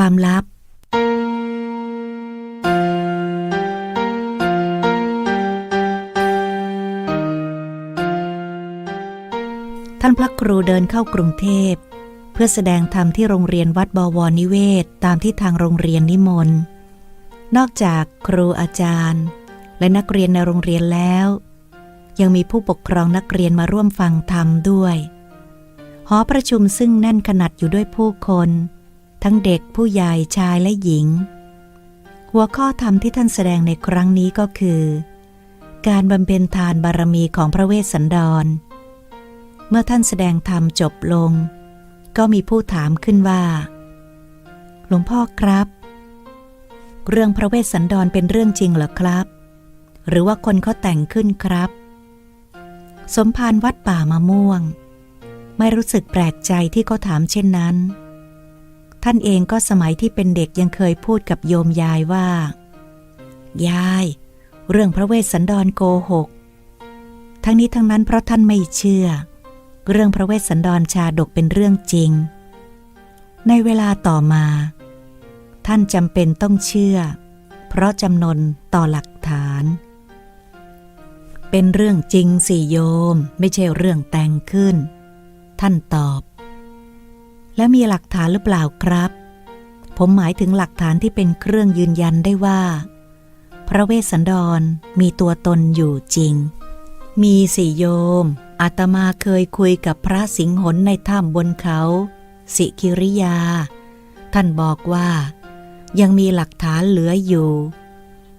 ความลับ ท่านพระครูเดินเข้ากรุงเทพ เพื่อแสดงธรรมที่โรงเรียนวัดบวรนิเวศตามที่ทางโรงเรียนนิมนต์ นอกจากครูอาจารย์ และนักเรียนในโรงเรียนแล้ว ยังมีผู้ปกครองนักเรียนมาร่วมฟังธรรมด้วยหอประชุมซึ่งแน่นขนาดอยู่ด้วยผู้คน ทั้งเด็กผู้ใหญ่ชายและหญิง หัวข้อธรรมที่ท่านแสดงในครั้งนี้ก็คือ การบำเพ็ญทานบารมีของพระเวสสันดร เมื่อท่านแสดงธรรมจบลง ก็มีผู้ถามขึ้นว่า หลวงพ่อครับ เรื่องพระเวสสันดรเป็นเรื่องจริงเหรอครับ หรือว่าคนเขาแต่งขึ้นครับ สมภารวัดป่ามะม่วง ไม่รู้สึกแปลกใจที่เขาถามเช่นนั้น ท่านเองก็สมัยที่เป็นเด็กยังเคยพูดกับโยมยายว่า ยาย เรื่องพระเวสสันดรโกหก ทั้งนี้ทั้งนั้นเพราะท่านไม่เชื่อ เรื่องพระเวสสันดรชาดกเป็นเรื่องจริง ในเวลาต่อมา ท่านจำเป็นต้องเชื่อ เพราะจำนนต่อหลักฐาน เป็นเรื่องจริงสิโยม ไม่ใช่เรื่องแต่งขึ้น ท่านตอบ และมีหลักฐานหรือเปล่าครับ ผมหมายถึงหลักฐานที่เป็นเครื่องยืนยันได้ว่า พระเวสสันดรมีตัวตนอยู่จริง มีสิโยมอาตมาเคยคุยกับพระสิงหนในถ้ำบนเขา สิคิริยา ท่านบอกว่า ยังมีหลักฐานเหลืออยู่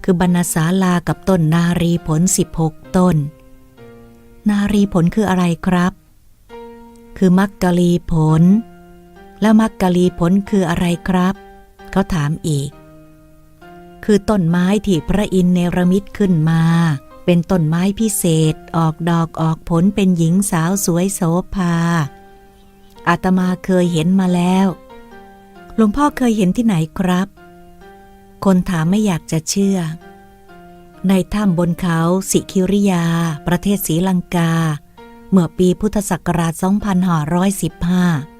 คือบรรณศาลากับต้นนารีผล 16 ต้น นารีผลคืออะไรครับ คือมักกะลีผล แล้วมักกะลีผลคืออะไรครับ เขาถามอีก คือต้นไม้ที่พระอินเนรมิตขึ้นมา เป็นต้นไม้พิเศษ ออกดอกออกผลเป็นหญิงสาวสวยโสภา อาตมาเคยเห็นมาแล้ว หลวงพ่อเคยเห็นที่ไหนครับ คนถามไม่อยากจะเชื่อ ในถ้ำบนเขาสิคิริยา ประเทศศรีลังกา เมื่อปีพุทธศักราช 2515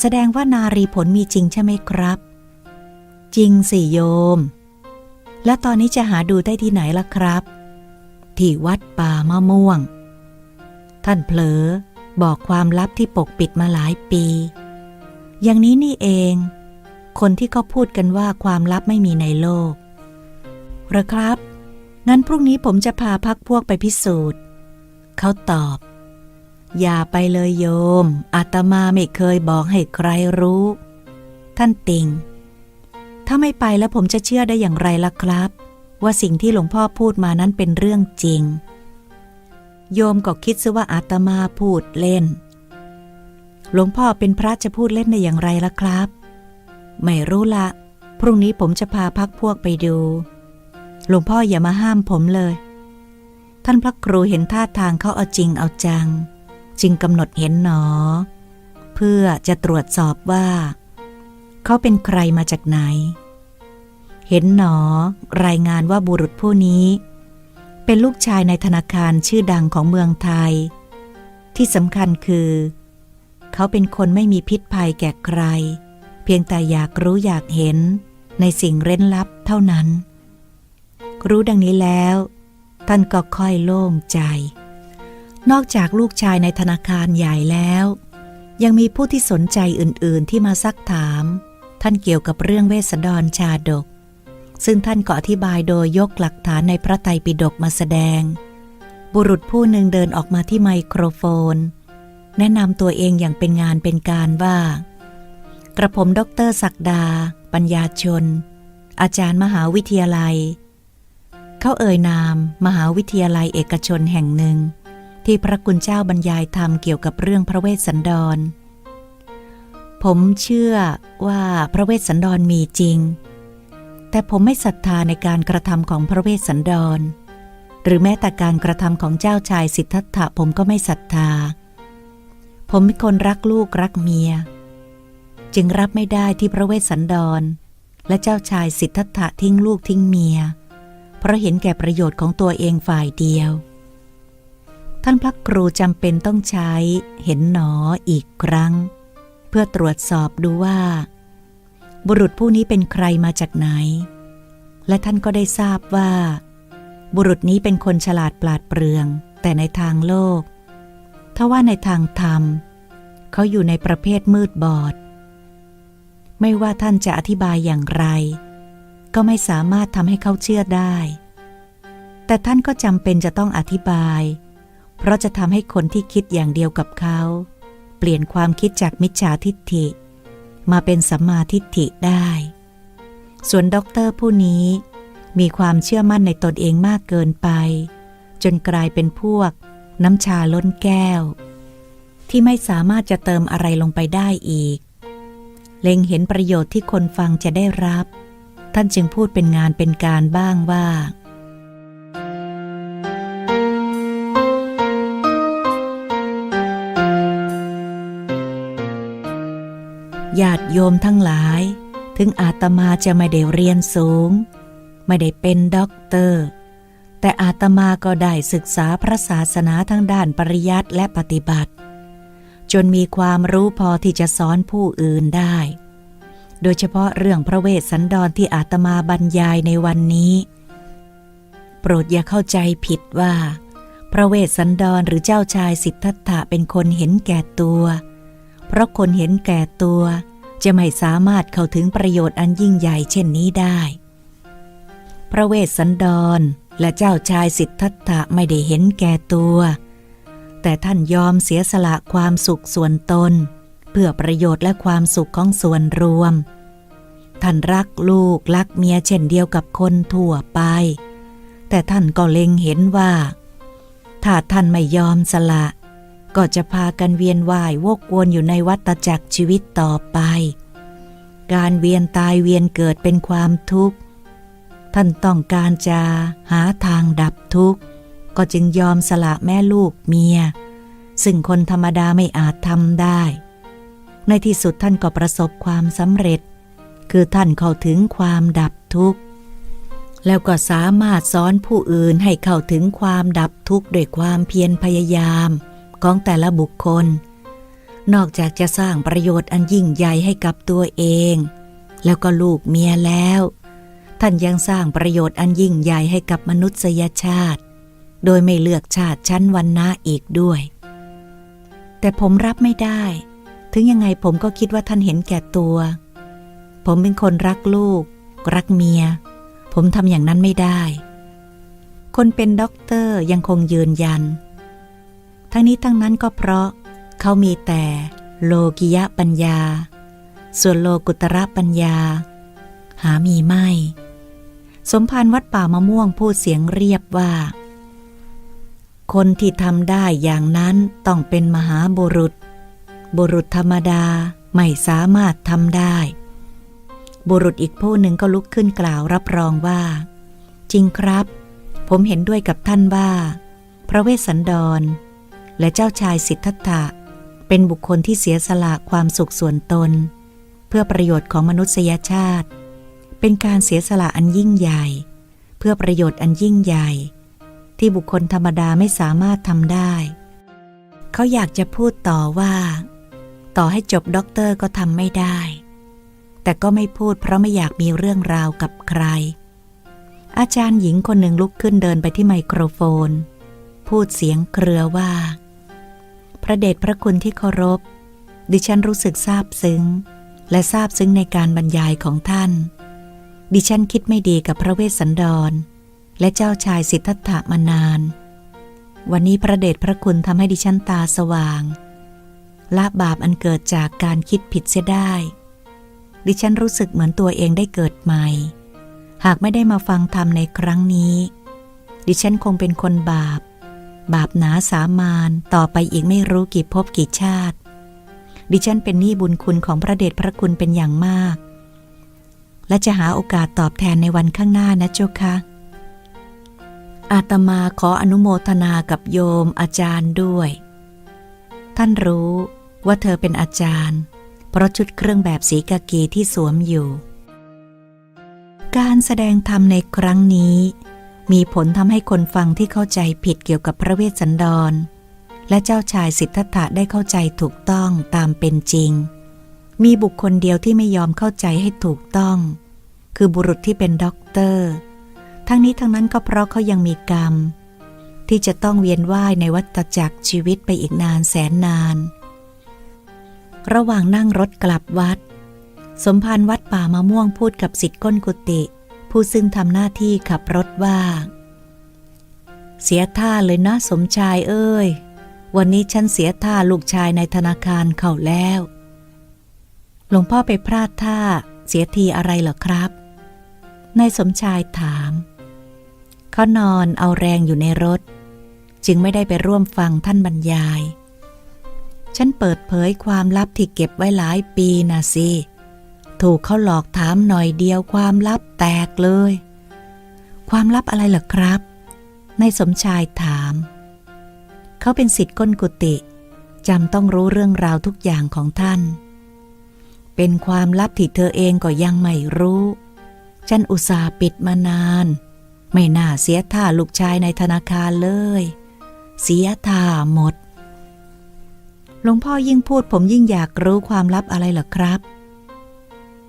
แสดงว่านารีผลมีจริงใช่ไหมครับ จริงสิโยม และตอนนี้จะหาดูได้ที่ไหนล่ะครับ ที่วัดป่ามะม่วง ท่านเผลอบอกความลับที่ปกปิดมาหลายปี อย่างนี้นี่เอง คนที่เขาพูดกันว่าความลับไม่มีในโลกหรอครับ งั้นพรุ่งนี้ผมจะพาพักพวกไปพิสูจน์ เขาตอบ อย่าไปเลยโยม อาตมาไม่เคยบอกให้ใครรู้ ท่านติง ถ้าไม่ไปแล้วผมจะเชื่อได้อย่างไรล่ะครับ ว่าสิ่งที่หลวงพ่อพูดมานั้นเป็นเรื่องจริง โยมก็คิดซะว่าอาตมาพูดเล่น หลวงพ่อเป็นพระจะพูดเล่นได้อย่างไรล่ะครับ ไม่รู้ละ พรุ่งนี้ผมจะพาพักพวกไปดู หลวงพ่ออย่ามาห้ามผมเลย ท่านพระครูเห็นท่าทางเขาเอาจริงเอาจัง จึงกำหนดเห็นหนอ เพื่อจะตรวจสอบว่า เขาเป็นใครมาจากไหน เห็นหนอ รายงานว่าบุรุษผู้นี้ เป็นลูกชายในธนาคารชื่อดังของเมืองไทย ที่สำคัญคือ เขาเป็นคนไม่มีพิษภัยแก่ใคร เพียงแต่อยากรู้อยากเห็นในสิ่งเร้นลับเท่านั้น รู้ดังนี้แล้ว ท่านก็ค่อยโล่งใจ นอกจากลูกชายในธนาคารใหญ่แล้ว ยังมีผู้ที่สนใจอื่นๆที่มาซักถาม ท่านเกี่ยวกับเรื่องเวสสดรชาดก ซึ่งท่านก็อธิบายโดยยกหลักฐานในพระไตรปิฎกมาแสดง บุรุษผู้หนึ่งเดินออกมาที่ไมโครโฟน แนะนำตัวเองอย่างเป็นงานเป็นการว่า กระผมด็อกเตอร์ศักดา ปัญญาชน อาจารย์มหาวิทยาลัย เขาเอ่ยนาม มหาวิทยาลัยเอกชนแห่งหนึ่ง ที่พระคุณเจ้าบรรยายธรรมเกี่ยวกับเรื่องพระเวสสันดร ผมเชื่อว่าพระเวสสันดรมีจริง แต่ผมไม่ศรัทธาในการกระทำของพระเวสสันดร หรือแม้แต่การกระทำของเจ้าชายสิทธัตถะผมก็ไม่ศรัทธา ผมเป็นคนรักลูกรักเมีย จึงรับไม่ได้ที่พระเวสสันดร และเจ้าชายสิทธัตถะทิ้งลูกทิ้งเมีย เพราะเห็นแก่ประโยชน์ของตัวเองฝ่ายเดียว ท่านพระครูจำเป็นต้องใช้เห็นหนออีกครั้ง เพื่อตรวจสอบดูว่า บุรุษผู้นี้เป็นใครมาจากไหน และท่านก็ได้ทราบว่า บุรุษนี้เป็นคนฉลาดปราดเปรื่อง แต่ในทางโลกถ้าว่าในทางธรรม เขาอยู่ในประเภทมืดบอด ไม่ว่าท่านจะอธิบายอย่างไร ก็ไม่สามารถทำให้เขาเชื่อได้ แต่ท่านก็จำเป็นจะต้องอธิบาย เพราะจะทำให้คนที่คิดอย่างเดียวกับเขา เปลี่ยนความคิดจากมิจฉาทิฏฐิ มาเป็นสัมมาทิฏฐิได้ ส่วนด็อกเตอร์ผู้นี้มีความเชื่อมั่นในตนเองมากเกินไป จนกลายเป็นพวก น้ำชาล้นแก้ว ที่ไม่สามารถจะเติมอะไรลงไปได้อีก เล็งเห็นประโยชน์ที่คนฟังจะได้รับ ท่านจึงพูดเป็นงานเป็นการบ้างว่า ญาติโยมทั้งหลาย ถึงอาตมาจะไม่ได้เรียนสูง ไม่ได้เป็นด็อกเตอร์ แต่อาตมาก็ได้ศึกษาพระศาสนาทั้งด้านปริยัติและปฏิบัติ จนมีความรู้พอที่จะสอนผู้อื่นได้ โดยเฉพาะเรื่องพระเวสสันดรที่อาตมาบรรยายในวันนี้ โปรดอย่าเข้าใจผิดว่า พระเวสสันดรหรือเจ้าชายสิทธัตถะเป็นคนเห็นแก่ตัวเเพราะคนเห็นแก่ตัวจะไม่สามารถเข้าถึงประโยชน์อันยิ่งใหญ่เช่นนี้ได้ พระเวสสันดรและเจ้าชายสิทธัตถะไม่ได้เห็นแก่ตัว แต่ท่านยอมเสียสละความสุขส่วนตน เพื่อประโยชน์และความสุขของส่วนรวม ท่านรักลูกรักเมียเช่นเดียวกับคนทั่วไป แต่ท่านก็เล็งเห็นว่า ถ้าท่านไม่ยอมสละ ก็จะพากันเวียนว่าย วกวนอยู่ในวัฏจักรชีวิตต่อไป การเวียนตายเวียนเกิดเป็นความทุกข์ ท่านต้องการจะหาทางดับทุกข์ ก็จึงยอมสละแม่ลูกเมีย ซึ่งคนธรรมดาไม่อาจทำได้ ในที่สุดท่านก็ประสบความสำเร็จ คือท่านเข้าถึงความดับทุกข์แล้วก็สามารถสอนผู้อื่นให้เข้าถึงความดับทุกข์ด้วยความเพียรพยายาม ของแต่ละบุคคล นอกจากจะสร้างประโยชน์อันยิ่งใหญ่ให้กับตัวเอง แล้วก็ลูกเมียแล้ว ท่านยังสร้างประโยชน์อันยิ่งใหญ่ให้กับมนุษยชาติ โดยไม่เลือกชาติชั้นวันนะอีกด้วย แต่ผมรับไม่ได้ ถึงยังไงผมก็คิดว่าท่านเห็นแก่ตัว ผมเป็นคนรักลูก รักเมีย ผมทำอย่างนั้นไม่ได้คนเป็นด็อกเตอร์ยังคงยืนยัน ทั้งนี้ทั้งนั้นก็เพราะ เขามีแต่โลกิยะปัญญา ส่วนโลกุตระปัญญา หามีไม่ สมภารวัดป่ามะม่วงพูดเสียงเรียบว่า คนที่ทำได้อย่างนั้นต้องเป็นมหาบุรุษ บุรุษธรรมดาไม่สามารถทำได้ บุรุษอีกผู้หนึ่งก็ลุกขึ้นกล่าวรับรองว่า จริงครับ ผมเห็นด้วยกับท่านว่า พระเวสสันดร และเจ้าชายสิทธัตถะเป็นบุคคลที่เสียสละความสุขส่วนตน เพื่อประโยชน์ของมนุษยชาติ เป็นการเสียสละอันยิ่งใหญ่ เพื่อประโยชน์อันยิ่งใหญ่ ที่บุคคลธรรมดาไม่สามารถทำได้ เขาอยากจะพูดต่อว่า ต่อให้จบด็อกเตอร์ก็ทำไม่ได้ แต่ก็ไม่พูดเพราะไม่อยากมีเรื่องราวกับใคร อาจารย์หญิงคนหนึ่งลุกขึ้นเดินไปที่ไมโครโฟน พูดเสียงเครือว่า พระเดชพระคุณที่เคารพ ดิฉันรู้สึกซาบซึ้ง และซาบซึ้งในการบรรยายของท่าน ดิฉันคิดไม่ดีกับพระเวสสันดร และเจ้าชายสิทธัตถะมานาน วันนี้พระเดชพระคุณทำให้ดิฉันตาสว่างละบาปอันเกิดจากการคิดผิดเสียได้ ดิฉันรู้สึกเหมือนตัวเองได้เกิดใหม่ หากไม่ได้มาฟังธรรมในครั้งนี้ ดิฉันคงเป็นคนบาป บาปหนาสามานต่อไปอีกไม่รู้กี่ภพกี่ชาติ ดิฉันเป็นหนี้บุญคุณของพระเดชพระคุณเป็นอย่างมาก และจะหาโอกาสตอบแทนในวันข้างหน้านะเจ้าค่ะ อาตมาขออนุโมทนากับโยมอาจารย์ด้วย ท่านรู้ว่าเธอเป็นอาจารย์ เพราะชุดเครื่องแบบสีกากีที่สวมอยู่ การแสดงธรรมในครั้งนี้ มีผลทำให้คนฟังที่เข้าใจผิดเกี่ยวกับพระเวสสันดร และเจ้าชายสิทธัตถะได้เข้าใจถูกต้องตามเป็นจริง มีบุคคลเดียวที่ไม่ยอมเข้าใจให้ถูกต้อง คือบุรุษที่เป็นด็อกเตอร์ ทั้งนี้ทั้งนั้นก็เพราะเขายังมีกรรม ที่จะต้องเวียนว่ายในวัฏจักรชีวิตไปอีกนานแสนนาน ระหว่างนั่งรถกลับวัด สมภารวัดป่ามะม่วงพูดกับสิทธิ์ก้นกุฏิ ผู้ซึ่งทำหน้าที่ขับรถว่า เสียท่าเลยนะสมชายเอ้ย วันนี้ฉันเสียท่าลูกชายในธนาคารเขาแล้ว หลวงพ่อไปพลาดท่าเสียทีอะไรเหรอครับนายสมชายถามเขานอนเอาแรงอยู่ในรถ จึงไม่ได้ไปร่วมฟังท่านบรรยาย ฉันเปิดเผยความลับที่เก็บไว้หลายปีนะสิ ถูกเขาหลอกถามหน่อยเดียวความลับแตกเลย ความลับอะไรเหรอครับนายสมชายถาม เขาเป็นสิทธิ์ก้นกุฏิจำต้องรู้เรื่องราวทุกอย่างของท่าน เป็นความลับที่เธอเองก็ยังไม่รู้ ฉันอุตส่าห์ปิดมานาน ไม่น่าเสียท่าลูกชายในธนาคารเลย เสียท่าหมด หลวงพ่อยิ่งพูดผมยิ่งอยากรู้ความลับอะไรเหรอครับ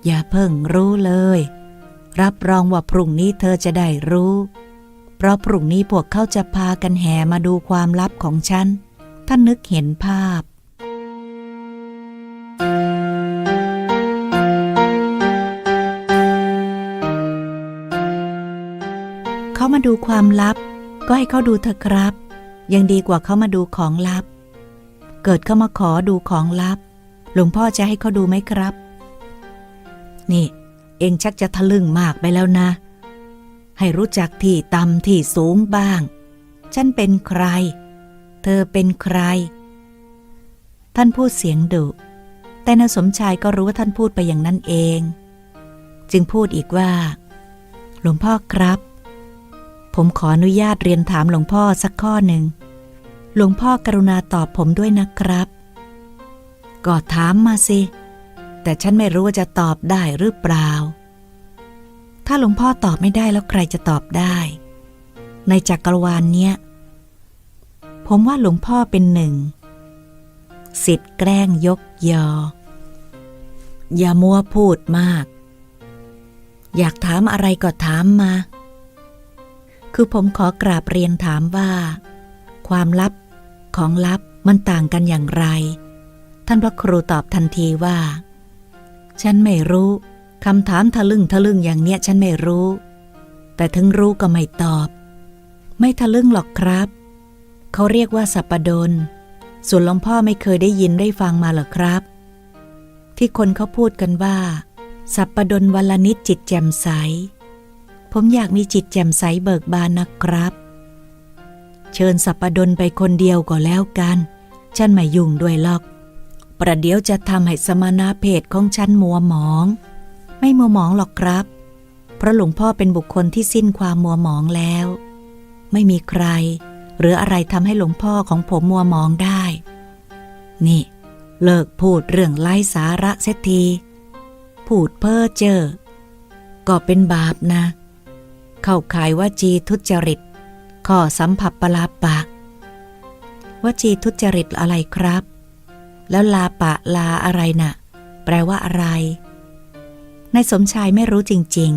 อย่าเพิ่งรู้เลย รับรองว่าพรุ่งนี้เธอจะได้รู้ เพราะพรุ่งนี้พวกเขาจะพากันแห่มาดูความลับของฉัน ท่านนึกเห็นภาพ เขามาดูความลับ ก็ให้เขาดูเถอะครับ ยังดีกว่าเขามาดูของลับ เกิดเขามาขอดูของลับ หลวงพ่อจะให้เขาดูไหมครับ นี่ เองชักจะทะลึ่งมากไปแล้วนะ ให้รู้จักที่ต่ำที่สูงบ้าง ฉันเป็นใคร เธอเป็นใคร ท่านพูดเสียงดุ แต่นายสมชายก็รู้ว่าท่านพูดไปอย่างนั้นเอง จึงพูดอีกว่า หลวงพ่อครับ ผมขออนุญาตเรียนถามหลวงพ่อสักข้อหนึ่ง หลวงพ่อกรุณาตอบผมด้วยนะครับ ก็ถามมาสิ แต่ฉันไม่รู้ว่าจะตอบได้หรือเปล่า ถ้าหลวงพ่อตอบไม่ได้แล้วใครจะตอบได้ ในจักรวาลเนี้ย ผมว่าหลวงพ่อเป็นหนึ่งสิทธิ์แกล้งยกยอ อย่ามัวพูดมาก อยากถามอะไรก็ถามมา คือผมขอกราบเรียนถามว่า ความลับของลับมันต่างกันอย่างไร ท่านพระครูตอบทันทีว่า ฉันไม่รู้คำถามทะลึ่งทะลึ่งอย่างเนี้ยฉันไม่รู้ แต่ถึงรู้ก็ไม่ตอบ ไม่ทะลึ่งหรอกครับ เขาเรียกว่าสัปปดนส่วนหลวงพ่อไม่เคยได้ยินได้ฟังมาหรอครับ ที่คนเขาพูดกันว่า สัปปดนวัลนิดจิตแจ่มใส ผมอยากมีจิตแจ่มใสเบิกบานนะครับ เชิญสัปปดนไปคนเดียวก็แล้วกัน ฉันไม่ยุ่งด้วยหรอก ประเดี๋ยวจะทำให้สมณเพศของฉันมัวหมอง ไม่มัวหมองหรอกครับ เพราะหลวงพ่อเป็นบุคคลที่สิ้นความมัวหมองแล้ว ไม่มีใคร หรืออะไรทำให้หลวงพ่อของผมมัวหมองได้ นี่ เลิกพูดเรื่องไร้สาระเสียทีพูดเพ้อเจ้อก็เป็นบาปนะ เข้าข่ายว่าจีทุจริตข้อสัมผัสปลาปะว่าจีทุจริตอะไรครับ แล้วลาปะลาอะไรน่ะ แปลว่าอะไรนายสมชายไม่รู้จริง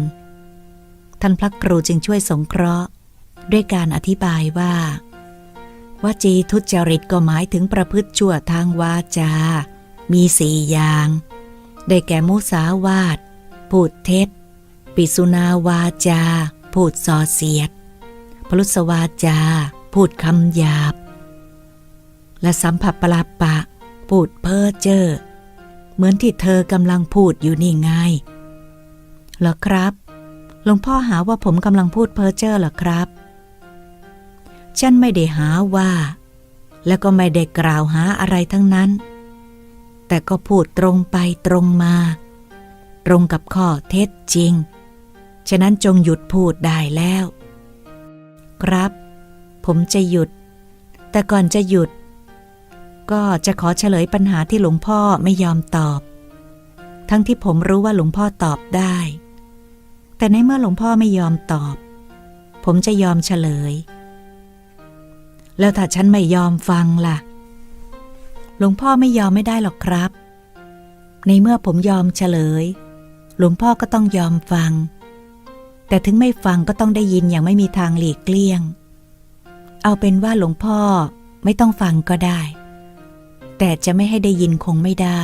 ๆ ท่านพระครูจึงช่วยสงเคราะห์ ด้วยการอธิบายว่าว่าจีทุจริตก็หมายถึงประพฤติชั่วทางวาจา มีสี่อย่าง ได้แก่มุสาวาท พูดเท็จ ปิสุนาวาจา พูดส่อเสียด พลุสวาจา พูดคำหยาบ และสัมผัสปลาปะ พูดเพ้อเจ้อเหมือนที่เธอกำลังพูดอยู่นี่ไงเหรอครับหลวงพ่อหาว่าผมกำลังพูดเพ้อเจ้อเหรอครับ ฉันไม่ได้หาว่า แล้วก็ไม่ได้กล่าวหาอะไรทั้งนั้น แต่ก็พูดตรงไปตรงมา ตรงกับข้อเท็จจริง ฉะนั้นจงหยุดพูดได้แล้ว ครับ ผมจะหยุด แต่ก่อนจะหยุด ก็จะขอเฉลยปัญหาที่หลวงพ่อไม่ยอมตอบ ทั้งที่ผมรู้ว่าหลวงพ่อตอบได้ แต่ในเมื่อหลวงพ่อไม่ยอมตอบ ผมจะยอมเฉลย แล้วถ้าฉันไม่ยอมฟังล่ะ หลวงพ่อไม่ยอมไม่ได้หรอกครับ ในเมื่อผมยอมเฉลย หลวงพ่อก็ต้องยอมฟัง แต่ถึงไม่ฟังก็ต้องได้ยินอย่างไม่มีทางหลีกเลี่ยง เอาเป็นว่าหลวงพ่อไม่ต้องฟังก็ได้ แต่จะไม่ให้ได้ยินคงไม่ได้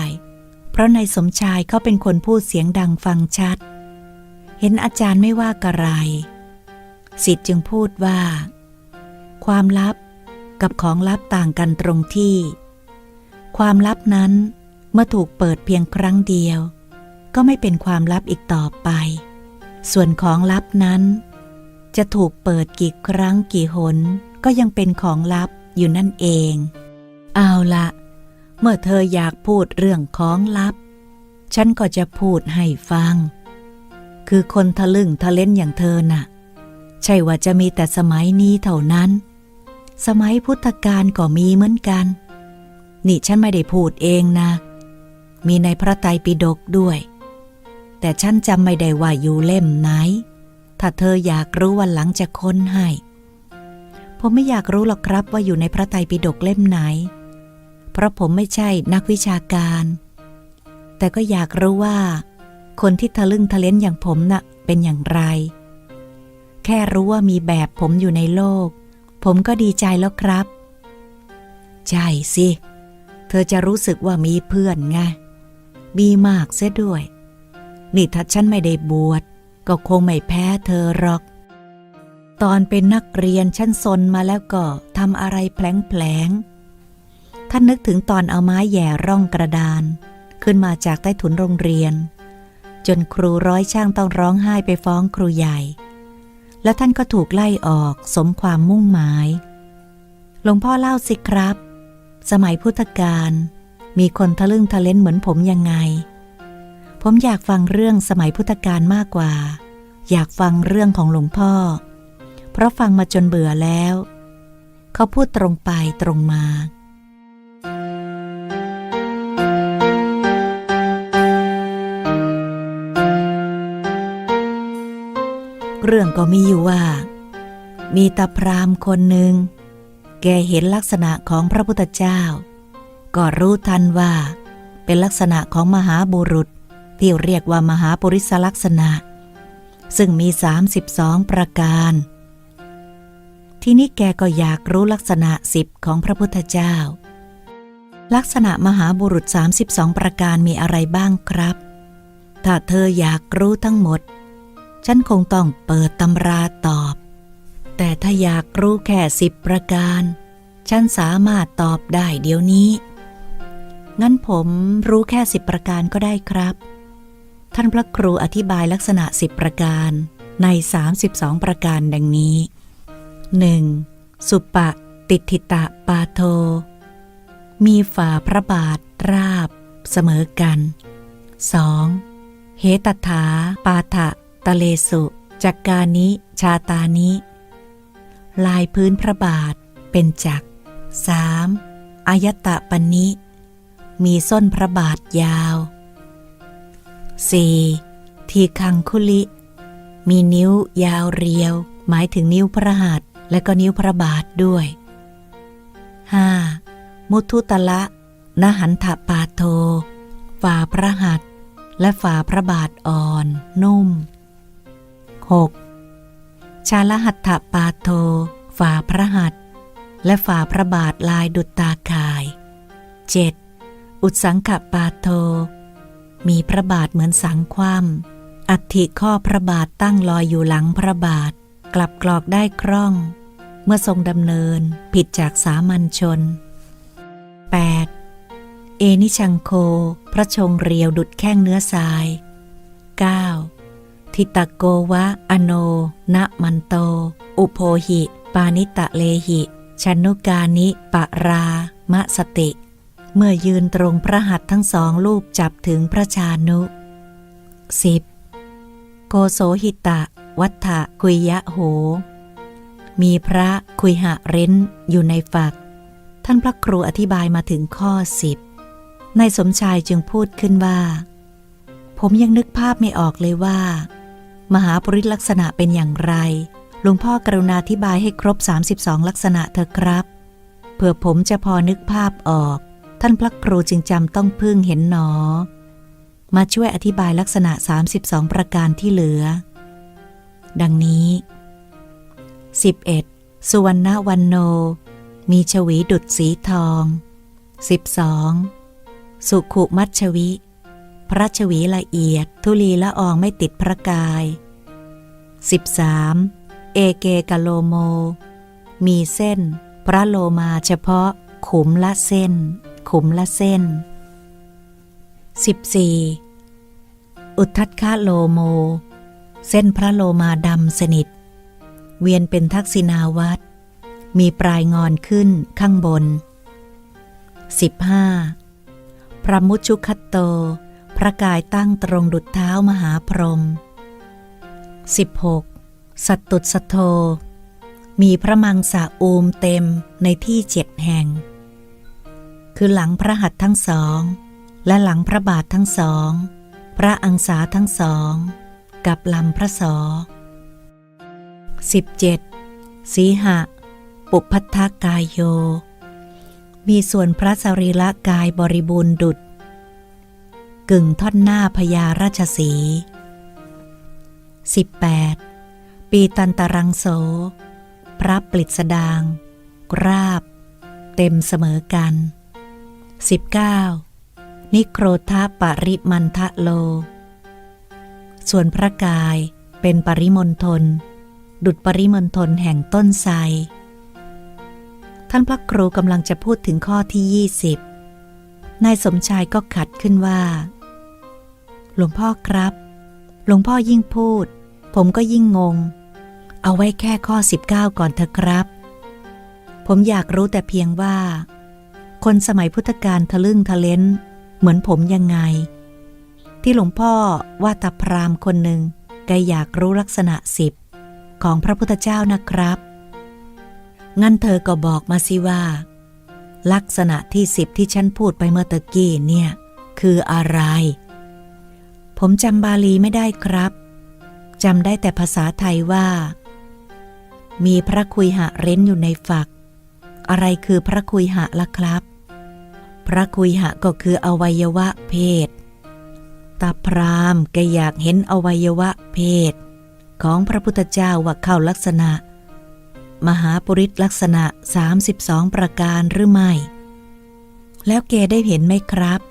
เพราะนายสมชายเขาเป็นคนพูดเสียงดังฟังชัด เห็นอาจารย์ไม่ว่ากระไรสิทธิ์จึงพูดว่า ความลับกับของลับต่างกันตรงที่ ความลับนั้นเมื่อถูกเปิดเพียงครั้งเดียว ก็ไม่เป็นความลับอีกต่อไป ส่วนของลับนั้น จะถูกเปิดกี่ครั้งกี่หนก็ยังเป็นของลับอยู่นั่นเอง เอาละ เมื่อเธออยากพูดเรื่องของลับ ฉันก็จะพูดให้ฟัง คือคนทะลึ่งทะเล่นอย่างเธอน่ะ ใช่ว่าจะมีแต่สมัยนี้เท่านั้น สมัยพุทธกาลก็มีเหมือนกัน นี่ฉันไม่ได้พูดเองนะ มีในพระไตรปิฎกด้วย แต่ฉันจำไม่ได้ว่าอยู่เล่มไหน ถ้าเธออยากรู้วันหลังจะค้นให้ ผมไม่อยากรู้หรอกครับว่าอยู่ในพระไตรปิฎกเล่มไหน เพราะผมไม่ใช่นักวิชาการ แต่ก็อยากรู้ว่า คนที่ทะลึ่งทะเลนอย่างผมน่ะเป็นอย่างไร แค่รู้ว่ามีแบบผมอยู่ในโลก ผมก็ดีใจแล้วครับ ใช่สิ เธอจะรู้สึกว่ามีเพื่อนไง มีมากเสียด้วย นี่ถ้าฉันไม่ได้บวชก็คงไม่แพ้เธอหรอก ตอนเป็นนักเรียนฉันซนมาแล้วก็ทำอะไรแผลงๆ ท่านนึกถึงตอนเอาไม้แหย่ร่องกระดาน ขึ้นมาจากใต้ถุนโรงเรียน จนครูร้อยช่างต้องร้องไห้ไปฟ้องครูใหญ่ แล้วท่านก็ถูกไล่ออกสมความมุ่งหมาย หลวงพ่อเล่าสิครับ สมัยพุทธกาลมีคนทะลึ่งทะเลนเหมือนผมยังไง ผมอยากฟังเรื่องสมัยพุทธกาลมากกว่า อยากฟังเรื่องของหลวงพ่อ เพราะฟังมาจนเบื่อแล้ว เขาพูดตรงไปตรงมา เรื่องก็มีอยู่ว่า มีตาพรามคนหนึ่ง แกเห็นลักษณะของพระพุทธเจ้า ก็รู้ทันว่า เป็นลักษณะของมหาบุรุษที่เรียกว่ามหาปุริสลักษณะ ซึ่งมี 32 ประการ ที่นี้แกก็อยากรู้ลักษณะสิบของพระพุทธเจ้า ลักษณะมหาบุรุษ 32 ประการมีอะไรบ้างครับ ถ้าเธออยากรู้ทั้งหมด ฉันคงต้องเปิดตำราตอบ แต่ถ้าอยากรู้แค่สิบประการ ฉันสามารถตอบได้เดี๋ยวนี้ งั้นผมรู้แค่สิบประการก็ได้ครับ ท่านพระครูอธิบายลักษณะสิบประการใน 32 ประการดังนี้ 1. สุปะติทิตะปาโท มีฝ่าพระบาทราบ เสมอกัน 2. เหตถาปาทะ ตะเลสุจักกานิชาตานิลายพื้นพระบาทเป็นจักร 3. อายตะปณิมีส้นพระบาทยาว 4. ทีคังคุลิ มีนิ้วยาวเรียว หมายถึงนิ้วพระหัตถ์และก็นิ้วพระบาทด้วย 5. มุทุตละนหันถปาโท ฝ่าพระหัตถ์และฝ่าพระบาทอ่อน นุ่ม 6. ชาลหัตถปาโท ฝ่าพระหัตและฝ่าพระบาทลายดุจตาข่าย 7. อุดสังขปาโท มีพระบาทเหมือนสังคว่ำอัฐิข้อพระบาทตั้งลอยอยู่หลังพระบาท กลับกรอกได้คล่อง เมื่อทรงดำเนินผิดจากสามัญชน 8. เอนิชังโค พระชงเรียวดุดแข้งเนื้อทราย 9. ทิตโกวะ อโนนะมันโต อุโพหิ ปานิตะเลหิชนุกานิปะรามะสติ เมื่อยืนตรงพระหัตถ์ทั้งสองรูปจับถึงพระชานุ 10. โกโสหิตะ วัฏฐะคุยยะโห มีพระคุยหะเร้นอยู่ในฝัก ท่านพระครูอธิบายมาถึงข้อสิบนายสมชายจึงพูดขึ้นว่า ผมยังนึกภาพไม่ออกเลยว่า มหาปริศลักษณะเป็นอย่างไร หลวงพ่อกรุณาอธิบายให้ครบ 32 ลักษณะเถอะครับเผื่อผมจะพอนึกภาพออก ท่านพระครูจึงจำต้องพึ่งเห็นหนอ มาช่วยอธิบายลักษณะ 32 ประการที่เหลือ ดังนี้ 11. สุวรรณวันโน มีชวีดุดสีทอง 12. สุขุมัชชวิ พระชวีละเอียด ทุลีละอองไม่ติดพระกาย 13. เอเกกะโลโม มีเส้น พระโลมาเฉพาะ ขุมละเส้น ขุมละเส้น 14. อุทธัตคะโลโม เส้นพระโลมาดำสนิท เวียนเป็นทักษิณาวัตมีปลายงอนขึ้นข้างบน 15. พระมุชุคัตโต พระกายตั้งตรงดุจเท้ามหาพรหม 16. สัตตุสโท มีพระมังสะอูมเต็มในที่เจ็ดแห่ง คือหลังพระหัตถ์ทั้งสอง และหลังพระบาททั้งสอง พระอังสาทั้งสอง กับลำพระสอ 17. สีหะ ปุพัทธกายโย มีส่วนพระสรีระกายบริบูรณ์ดุจ กึ่งท่อนหน้าพญาราชสี 18. ปีตันตรังโส พระปลิดสดางกราบ เต็มเสมอกัน 19. นิโครธาปริมันทะโล ส่วนพระกายเป็นปริมณฑลดุดปริมณฑลแห่งต้นไทรท่านพระครูกำลังจะพูดถึงข้อที่ 20นายสมชายก็ขัดขึ้นว่า หลวงพ่อครับ หลวงพ่อยิ่งพูด ผมก็ยิ่งงง เอาไว้แค่ข้อ 19 ก่อนเถอะครับ ผมอยากรู้แต่เพียงว่า คนสมัยพุทธกาลทะลึ่งทะเลนเหมือนผมยังไง ที่หลวงพ่อว่าตาพรามคนหนึ่งแกอยากรู้ลักษณะสิบของพระพุทธเจ้านะครับ งั้นเธอก็บอกมาสิว่า ลักษณะที่สิบที่ฉันพูดไปเมื่อตะกี้เนี่ย คืออะไร ผมจำบาลีไม่ได้ครับ จำได้แต่ภาษาไทยว่า มีพระคุยหะเร้นอยู่ในฝัก อะไรคือพระคุยหะล่ะครับ พระคุยหะก็คืออวัยวะเพศ ตาพรามแกอยากเห็นอวัยวะเพศ ของพระพุทธเจ้าว่าเข้าลักษณะ มหาปุริสลักษณะ 32 ประการหรือไม่ แล้วแกได้เห็นไหมครับ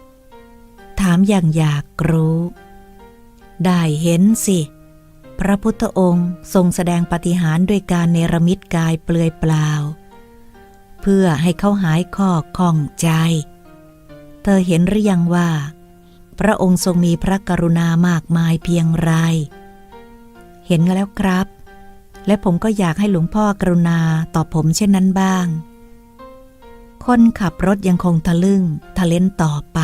ถามอย่างอยากรู้ ได้เห็นสิ พระพุทธองค์ทรงแสดงปฏิหารด้วยการเนรมิตกายเปลือยเปล่า เพื่อให้เขาหายข้อข้องใจ เธอเห็นหรือยังว่า พระองค์ทรงมีพระกรุณามากมายเพียงไร เห็นแล้วครับ และผมก็อยากให้หลวงพ่อกรุณาตอบผมเช่นนั้นบ้าง คนขับรถยังคงทะลึ่งทะเลนต่อไป